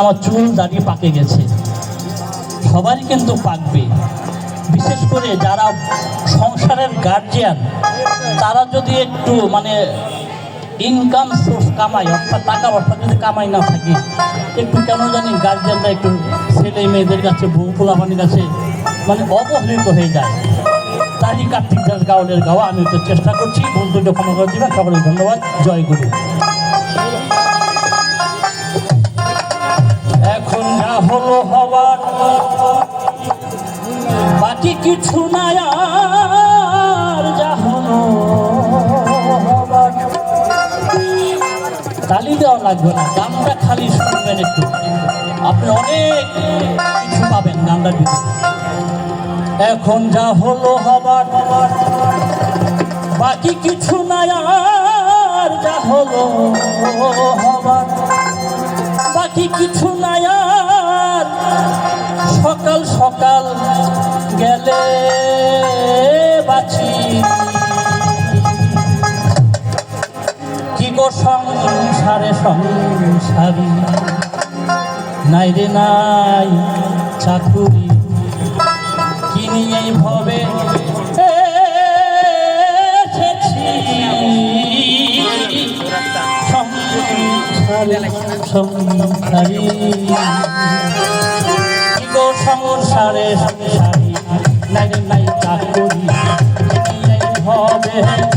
আমার চুল দাঁড়িয়ে পাকে গেছে। সবারই কিন্তু পাকবে। বিশেষ করে যারা সংসারের গার্জিয়ান তারা যদি একটু মানে ইনকাম সোর্স কামাই অর্থাৎ টাকা অর্থাৎ যদি কামাই না থাকে, একটু কেন জানি গার্জিয়ানরা একটু ছেলে মেয়েদের কাছে, বউ পোলাপানির কাছে মানে অবহেলিত হয়ে যায়। তারই কার্তিক দাস গাওয়ালের গাওয়া, আমি একটু চেষ্টা করছি বন্ধুটা ক্ষমা করে দিবেন ধন্যবাদ। জয় গুরু। কিছু নাই আর যা হলো। হবার তালি দেওয়া লাগবে না গানটা খালি শুনবেন একটু। আপনি অনেক কিছু পাবেন গানটার ভিতরে। এখন যা হলো হবার, বাকি কিছু নাই আর যা হলো হবার, বাকি কিছু নাই বাঁচি কি গো সংসারে সংসারী? নাই রে নাই চাকুরি। কি নিয়েই ভবে সংসারে সংসারে। সংসারী নাই নাই চাকুরি। কি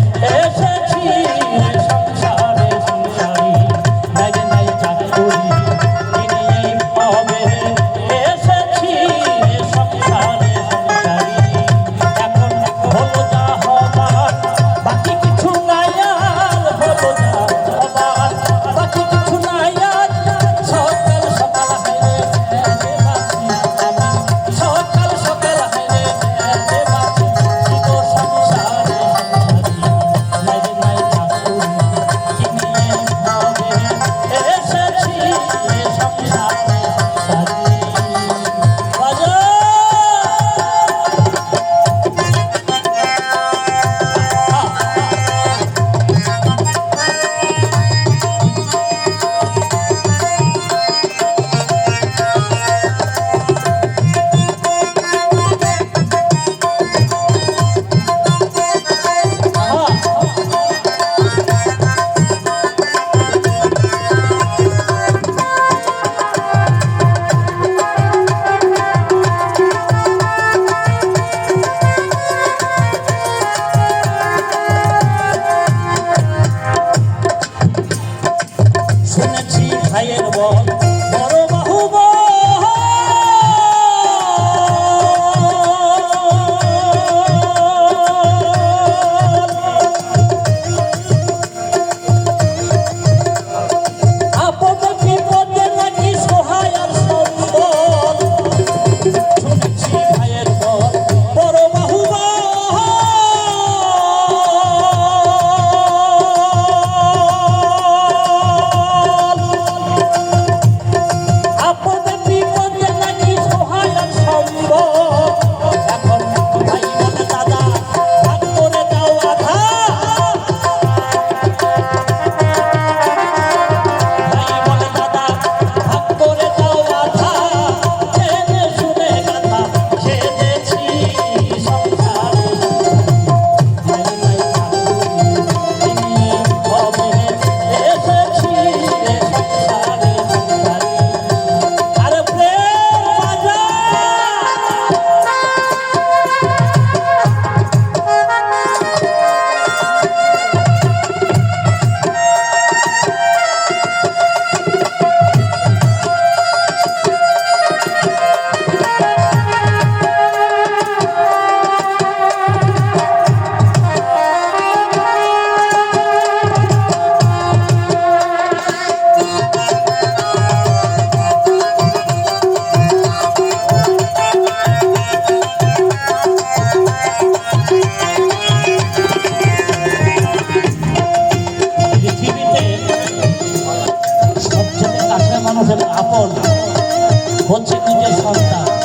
হচ্ছে নিজের সন্তান।